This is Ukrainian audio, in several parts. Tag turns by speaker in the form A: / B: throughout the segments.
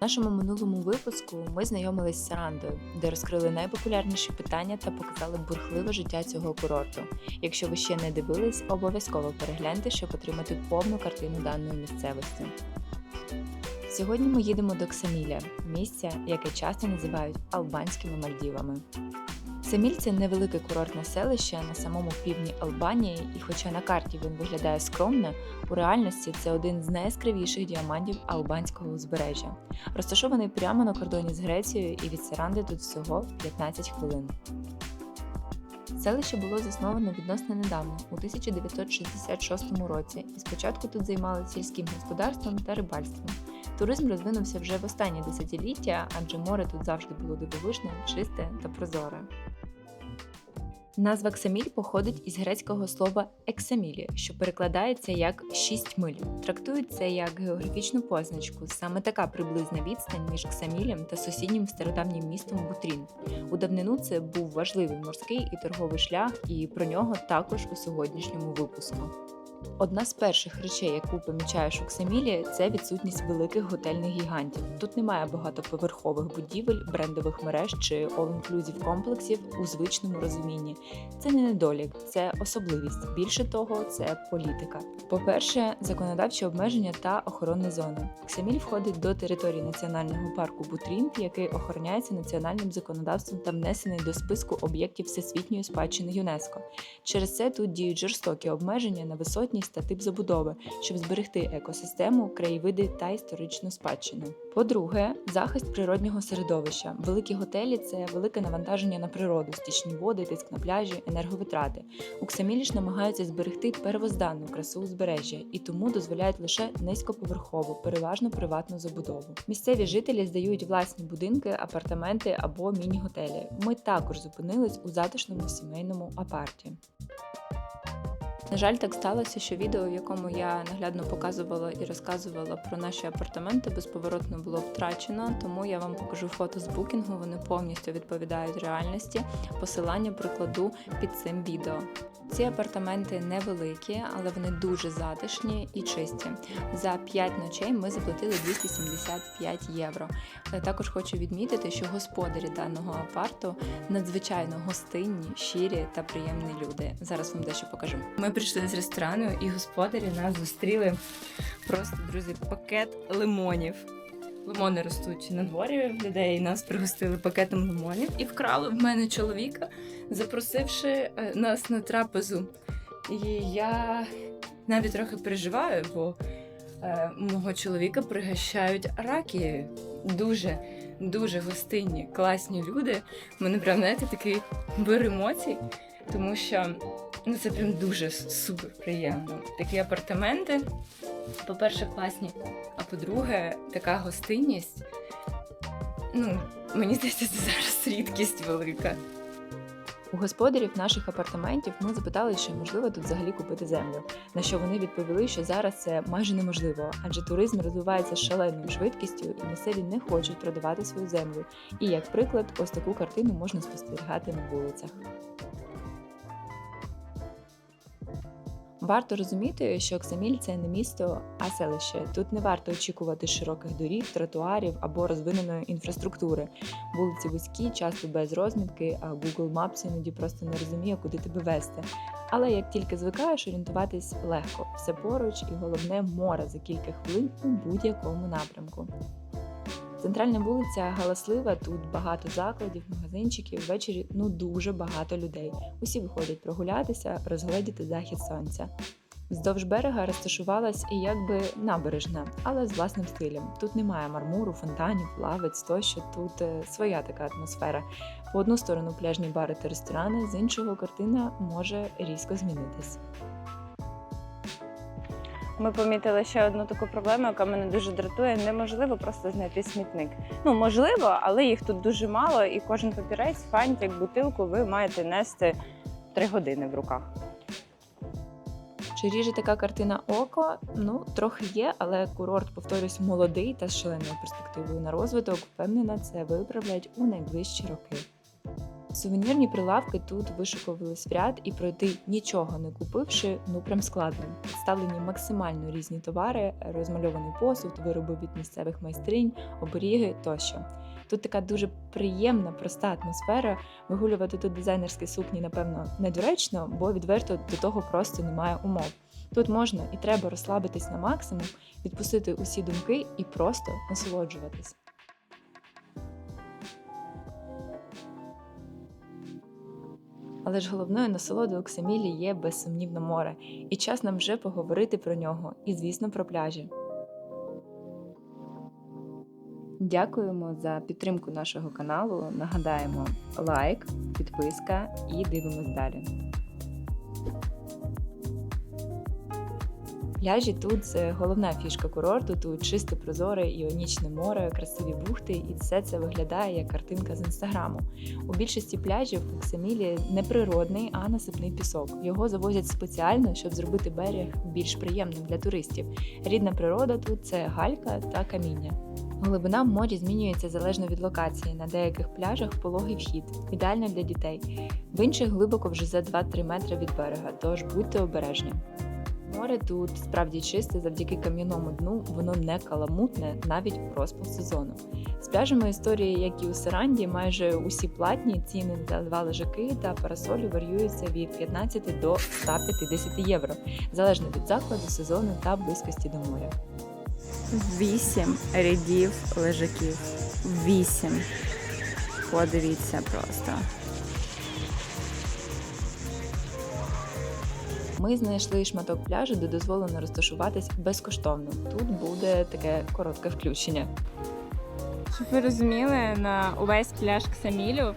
A: В нашому минулому випуску ми знайомились з Сарандою, де розкрили найпопулярніші питання та показали бурхливе життя цього курорту. Якщо ви ще не дивились, обов'язково перегляньте, щоб отримати повну картину даної місцевості. Сьогодні ми їдемо до Ксаміля, місця, яке часто називають Албанськими Мальдівами. Це невелике курортне селище на самому півдні Албанії, і хоча на карті він виглядає скромно, у реальності це один з найяскравіших діамантів албанського узбережжя. Розташований прямо на кордоні з Грецією і від Саранди тут всього 15 хвилин. Селище було засновано відносно недавно, у 1966 році, і спочатку тут займалися сільським господарством та рибальством. Туризм розвинувся вже в останні десятиліття, адже море тут завжди було дивовижне, чисте та прозоре. Назва Ксаміль походить із грецького слова ексамілі, що перекладається як шість миль. Трактують це як географічну позначку. Саме така приблизна відстань між Ксамілем та сусіднім стародавнім містом Бутрін. У давнину це був важливий морський і торговий шлях, і про нього також у сьогоднішньому випуску. Одна з перших речей, яку помічаєш у Ксамілі, це відсутність великих готельних гігантів. Тут немає багатоповерхових будівель, брендових мереж чи all-inclusive комплексів у звичному розумінні. Це не недолік, це особливість. Більше того, це політика. По-перше, законодавчі обмеження та охоронні зони. Ксаміль входить до території національного парку Бутрін, який охороняється національним законодавством та внесений до списку об'єктів всесвітньої спадщини ЮНЕСКО. Через це тут діють жорстокі обмеження на висотність та тип забудови, щоб зберегти екосистему, краєвиди та історичну спадщину. По-друге, захист природнього середовища. Великі готелі це велике навантаження на природу, стічні води, тиск на пляжі, енерговитрати. У Ксамілі ж намагаються зберегти первозданну красу узбережжя і тому дозволяють лише низькоповерхову, переважно приватну забудову. Місцеві жителі здають власні будинки, апартаменти або міні-готелі. Ми також зупинились у затишному сімейному апарті. На жаль, так сталося, що відео, в якому я наглядно показувала і розказувала про наші апартаменти, безповоротно було втрачено, тому я вам покажу фото з букінгу. Вони повністю відповідають реальності. Посилання прикладу під цим відео. Ці апартаменти невеликі, але вони дуже затишні і чисті. За 5 ночей ми заплатили 275 євро. Е, Також хочу відмітити, що господарі даного апарту надзвичайно гостинні, щирі та приємні люди. Зараз вам дещо покажу. Ми прийшли з ресторану, і господарі нас зустріли просто, друзі, пакет лимонів. Лимони ростуть на дворі в людей. Нас пригостили пакетом лимонів і вкрали в мене чоловіка, запросивши е, нас на трапезу. І я навіть трохи переживаю, бо е, мого чоловіка пригощають раки. Дуже, дуже гостинні, класні люди. У мене прям знаєте, такий вир емоцій, тому що ну це прям дуже супер приємно. Такі апартаменти, по-перше, класні, а по-друге, така гостинність. Ну, мені здається, це зараз рідкість велика. У господарів наших апартаментів ми запитали, чи можливо тут взагалі купити землю. На що вони відповіли, що зараз це майже неможливо, адже туризм розвивається шаленою швидкістю, і місцеві не хочуть продавати свою землю. І як приклад, ось таку картину можна спостерігати на вулицях. Варто розуміти, що Оксаміль це не місто, а селище. Тут не варто очікувати широких доріг, тротуарів або розвиненої інфраструктури. Вулиці вузькі, часто без розмітки, а Google Maps іноді просто не розуміє, куди тебе вести. Але як тільки звикаєш, орієнтуватись легко, все поруч, і головне море за кілька хвилин у будь-якому напрямку. Центральна вулиця галаслива, тут багато закладів, магазинчиків, ввечері ну дуже багато людей. Усі виходять прогулятися, розгледіти захід сонця. Вздовж берега розташувалась і якби набережна, але з власним стилем. Тут немає мармуру, фонтанів, лавиць тощо. Тут е, своя така атмосфера. По одну сторону пляжні бари та ресторани, з іншого картина може різко змінитись.
B: Ми помітили ще одну таку проблему, яка мене дуже дратує. Неможливо просто знайти смітник. Ну можливо, але їх тут дуже мало, і кожен папірець, фантик, бутилку ви маєте нести три години в руках.
A: Чи ріже така картина око? Ну, трохи є, але курорт, повторюсь, молодий та з шаленою перспективою на розвиток. Впевнена, це виправлять у найближчі роки. Сувенірні прилавки тут вишикувались в ряд і пройти нічого не купивши, ну прям складно. Представлені максимально різні товари, розмальований посуд, вироби від місцевих майстринь, оберіги тощо. Тут така дуже приємна, проста атмосфера. Вигулювати тут дизайнерські сукні, напевно, недоречно, бо відверто до того просто немає умов. Тут можна і треба розслабитись на максимум, відпустити усі думки і просто насолоджуватись. Але ж головною насолодою Оксамілі є безсумнівно море, і час нам вже поговорити про нього, і, звісно, про пляжі. Дякуємо за підтримку нашого каналу. Нагадаємо лайк, підписка і дивимось далі. Пляжі тут це головна фішка курорту. Тут чисте прозоре іонічне море, красиві бухти, і все це виглядає як картинка з інстаграму. У більшості пляжів в Оксамілі не природний, а насипний пісок. Його завозять спеціально, щоб зробити берег більш приємним для туристів. Рідна природа тут це галька та каміння. Глибина в морі змінюється залежно від локації. На деяких пляжах пологий вхід, ідеально для дітей. В інших глибоко вже за 2-3 метри від берега, тож будьте обережні. Море тут справді чисте завдяки кам'яному дну, воно не каламутне навіть у розпал сезону. З пляжами історії, як і у Саранді, майже усі платні ціни за два лежаки та парасолі варіюються від 15 до 150 євро, залежно від закладу, сезону та близькості до моря.
B: Вісім рядів лежаків. Вісім. Подивіться просто.
A: Ми знайшли шматок пляжу, де дозволено розташуватись безкоштовно. Тут буде таке коротке включення.
B: Щоб ви розуміли, на увесь пляж Ксамілю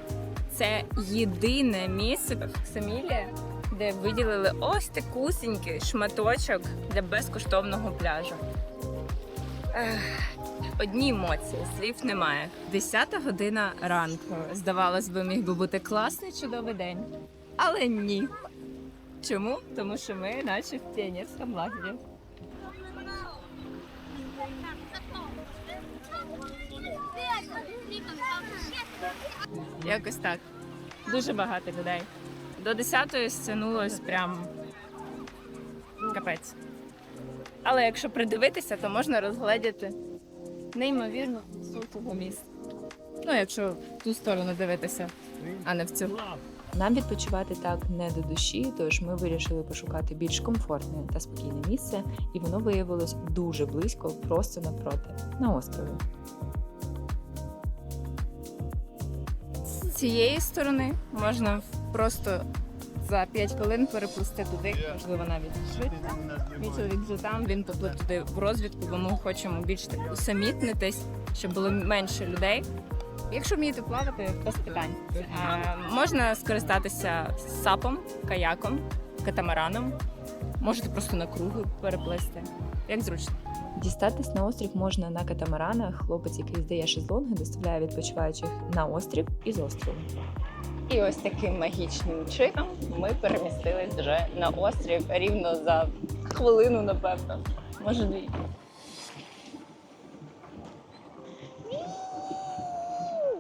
B: це єдине місце в Ксамілі, де виділили ось такусінький шматочок для безкоштовного пляжу. Ех, Одні емоції, слів немає. Десята година ранку. Здавалось би, міг би бути класний чудовий день. Але ні. Чому? Тому що ми наче в піонерському лагері. Якось так. Дуже багато людей. До 10-ї стягнулось прям капець. Але якщо придивитися, то можна розгледіти неймовірно красу цього. Ну, якщо в ту сторону дивитися, а не в цю.
A: Нам відпочивати так не до душі, тож ми вирішили пошукати більш комфортне та спокійне місце, і воно виявилось дуже близько, просто навпроти, на острові.
B: З цієї сторони можна просто за 5 хвилин переплисти туди, можливо, навіть швидко. Мій чоловік вже там, він поплив туди в розвідку, бо ми хочемо більш так усамітнитись, щоб було менше людей. Якщо вмієте плавати, без питань. Е, можна скористатися сапом, каяком, катамараном. Можете просто на круги переплисти. Як зручно.
A: Дістатись на острів можна на катамаранах. Хлопець, який здає шезлонги, доставляє відпочиваючих на острів і з острову.
B: І ось таким магічним чином ми перемістились вже на острів рівно за хвилину, напевно. Може дві.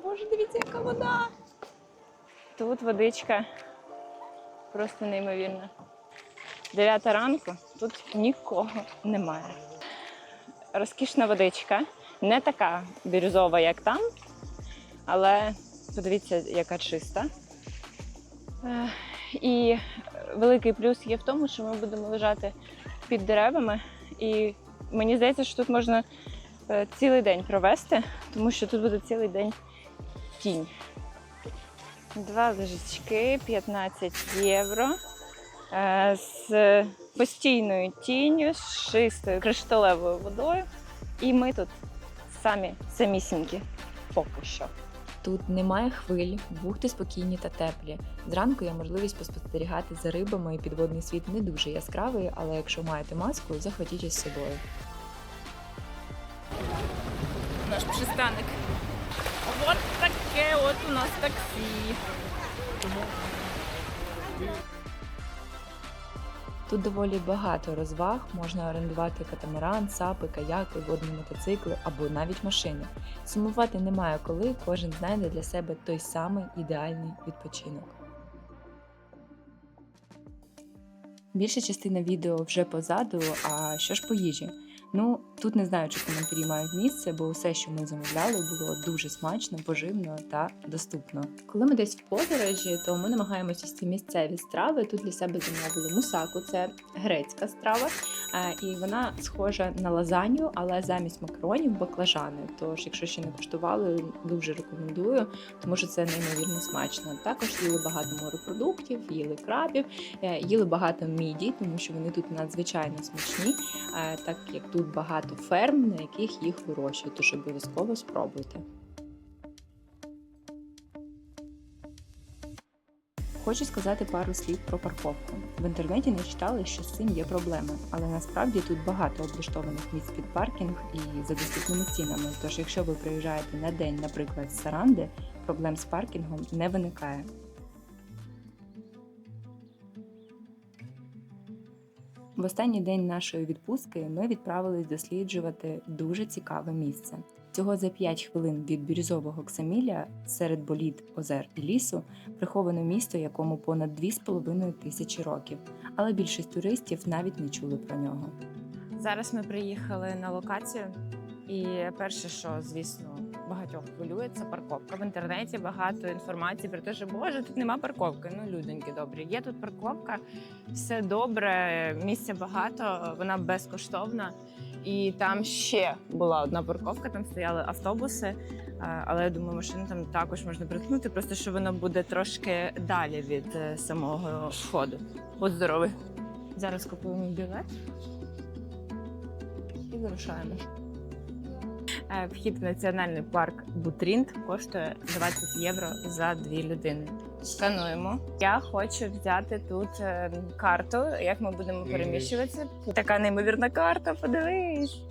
B: Боже, дивіться, яка вода. Тут водичка просто неймовірна. Дев'ята ранку, тут нікого немає. Розкішна водичка, не така бірюзова, як там, але подивіться, яка чиста. Е, І великий плюс є в тому, що ми будемо лежати під деревами, і мені здається, що тут можна е, цілий день провести, тому що тут буде цілий день тінь. Два лежачки, 15 євро. е, З постійною тінню, з чистою кришталевою водою. І ми тут самі самісінькі поки що.
A: Тут немає хвиль, бухти спокійні та теплі. Зранку є можливість поспостерігати за рибами, і підводний світ не дуже яскравий, але якщо маєте маску, захватіть із собою.
B: наш пристанок. Таке от у нас таксі.
A: Тут доволі багато розваг, можна орендувати катамаран, сапи, каяки, водні мотоцикли або навіть машини. Сумувати немає коли, кожен знайде для себе той самий ідеальний відпочинок. Більша частина відео вже позаду, а що ж по їжі? Ну, тут не знаю, чи коментарі мають місце, бо усе, що ми замовляли, було дуже смачно, поживно та доступно. Коли ми десь в подорожі, то ми намагаємося ці місцеві страви. Тут для себе замовили мусаку, це грецька страва, і вона схожа на лазанью, але замість макаронів баклажани. Тож, якщо ще не куштували, дуже рекомендую, тому що це неймовірно смачно. Також їли багато морепродуктів, їли крабів, е, їли багато міді, тому що вони тут надзвичайно смачні, е, так як тут багато ферм, на яких їх вирощують, тож обов'язково спробуйте. Хочу сказати пару слів про парковку. В інтернеті не читали, що з цим є проблеми, але насправді тут багато облаштованих місць під паркінг і за доступними цінами. Тож, якщо ви приїжджаєте на день, наприклад, з Саранди, проблем з паркінгом не виникає. В останній день нашої відпустки ми відправились досліджувати дуже цікаве місце. Всього за 5 хвилин від бірюзового Ксаміля серед боліт, озер і лісу приховане місто, якому понад 2,5 тисячі років, але більшість туристів навіть не чули про нього.
B: Зараз ми приїхали на локацію, і перше, що звісно багатьох хвилює, це парковка. В інтернеті багато інформації про те, що боже, тут нема парковки. Ну, людоньки добрі. Є тут парковка, все добре, місця багато, вона безкоштовна. І там ще була одна парковка, там стояли автобуси. е, Але я думаю, машину там також можна прикнути, просто що вона буде трошки далі від е, самого входу. Будь здоровий. Зараз купуємо білет і вирушаємо. Е, Вхід в національний парк Бутрінт коштує 20 євро за дві людини. Скануємо. Я хочу взяти тут е, карту, як ми будемо переміщуватися. Така неймовірна карта, подивись.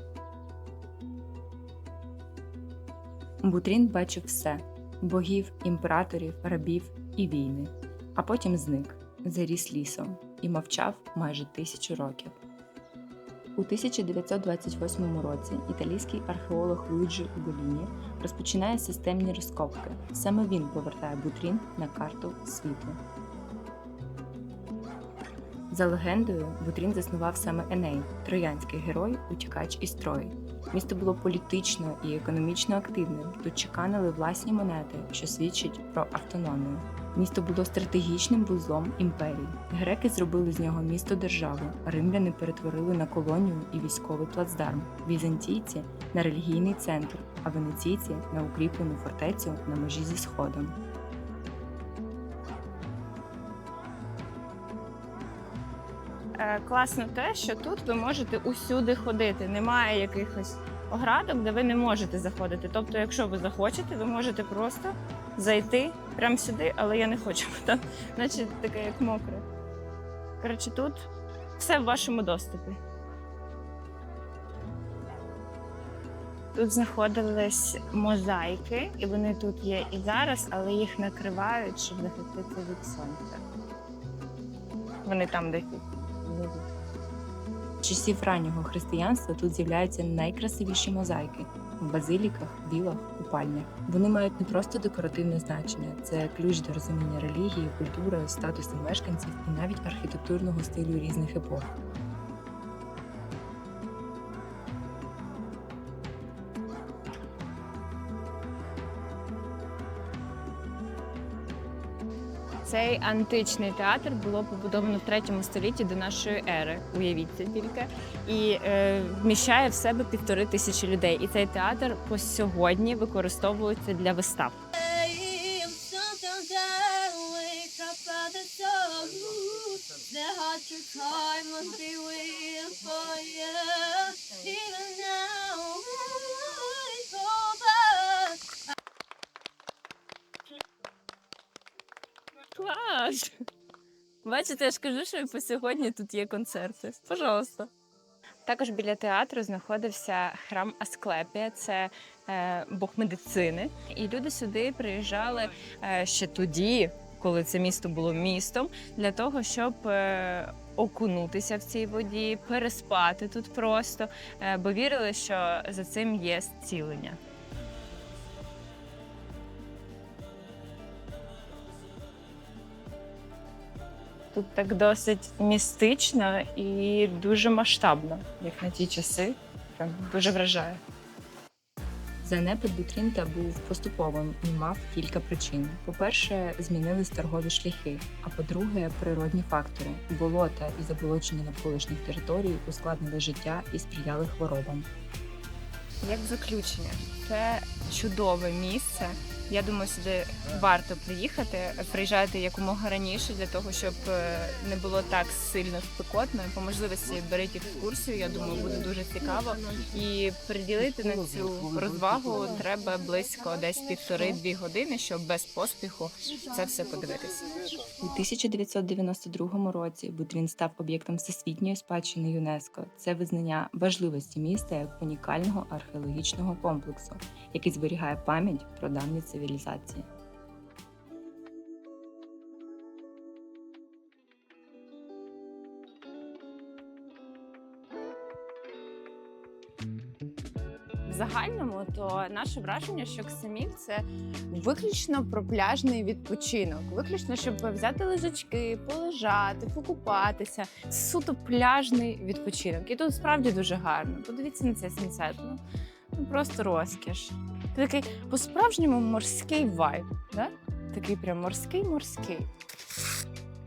A: Бутрін бачив все: богів, імператорів, рабів і війни, а потім зник, заріс лісом і мовчав майже тисячу років. У 1928 році італійський археолог Луїджі Уголіні розпочинає системні розкопки. Саме він повертає Бутрін на карту світу. За легендою, Бутрін заснував саме Еней, троянський герой, утікач із Трої. Місто було політично і економічно активним. Тут чеканили власні монети, що свідчить про автономію. Місто було стратегічним вузлом імперії. Греки зробили з нього місто державу, римляни перетворили на колонію і військовий плацдарм, візантійці на релігійний центр, а венеційці на укріплену фортецю на межі зі сходом.
B: Класно те, що тут ви можете усюди ходити. Немає якихось оградок, де ви не можете заходити. Тобто, якщо ви захочете, ви можете просто зайти прямо сюди, але я не хочу, бо там, наче таке як мокре. Коротше, тут все в вашому доступі. Тут знаходились мозаїки, і вони тут є і зараз, але їх накривають, щоб захиститися від сонця. Вони там десь.
A: Часів раннього християнства тут з'являються найкрасивіші мозаїки в базиліках, вілах, купальнях. Вони мають не просто декоративне значення, це ключ до розуміння релігії, культури, статусу мешканців і навіть архітектурного стилю різних епох.
B: Цей античний театр було побудовано в третьому столітті до нашої ери. Уявіть це тільки, і е, вміщає в себе півтори тисячі людей. І цей театр по сьогодні використовується для вистав.
C: Time must be waiting for you. Even now,
B: Клас! Бачите, я ж кажу, що по сьогодні тут є концерти. Пожалуйста. Також біля театру знаходився храм Асклепія, це е, бог медицини. І люди сюди приїжджали е, ще тоді, коли це місто було містом, для того, щоб е, окунутися в цій воді, переспати тут просто, е, бо вірили, що за цим є зцілення. Тут так досить містично і дуже масштабно, як на ті часи. Прям дуже вражає.
A: Занепад Бутрінта був поступовим і мав кілька причин. По-перше, змінились торгові шляхи. А по-друге, природні фактори. Болота і заболочення навколишніх територій ускладнили життя і сприяли хворобам.
B: Як заключення, це чудове місце. Я думаю, сюди варто приїхати. Приїжджайте якомога раніше для того, щоб е, не було так сильно спекотно. По можливості беріть екскурсію. Я думаю, буде дуже цікаво. І приділити на цю розвагу треба близько десь півтори-дві години, щоб без поспіху це все подивитися.
A: У 1992 році Бутрін став об'єктом всесвітньої спадщини ЮНЕСКО. Це визнання важливості міста як унікального археологічного комплексу, який зберігає пам'ять про давні цивілізації.
B: В загальному то наше враження, що Ксаміль це виключно про пляжний відпочинок, виключно, щоб взяти лежачки, полежати, покупатися. Суто пляжний відпочинок. І тут справді дуже гарно. Подивіться на це сенсет. Ну, ну просто розкіш. Це такий по-справжньому морський вайб. Да? Такий прям морський морський.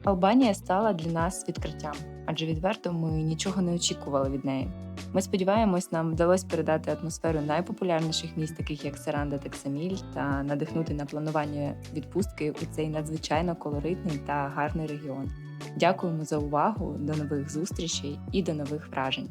A: Албанія стала для нас відкриттям, адже відверто ми нічого не очікували від неї. Ми сподіваємось, нам вдалося передати атмосферу найпопулярніших міст, таких як Саранда та Ксаміль, та надихнути на планування відпустки у цей надзвичайно колоритний та гарний регіон. Дякуємо за увагу, до нових зустрічей і до нових вражень.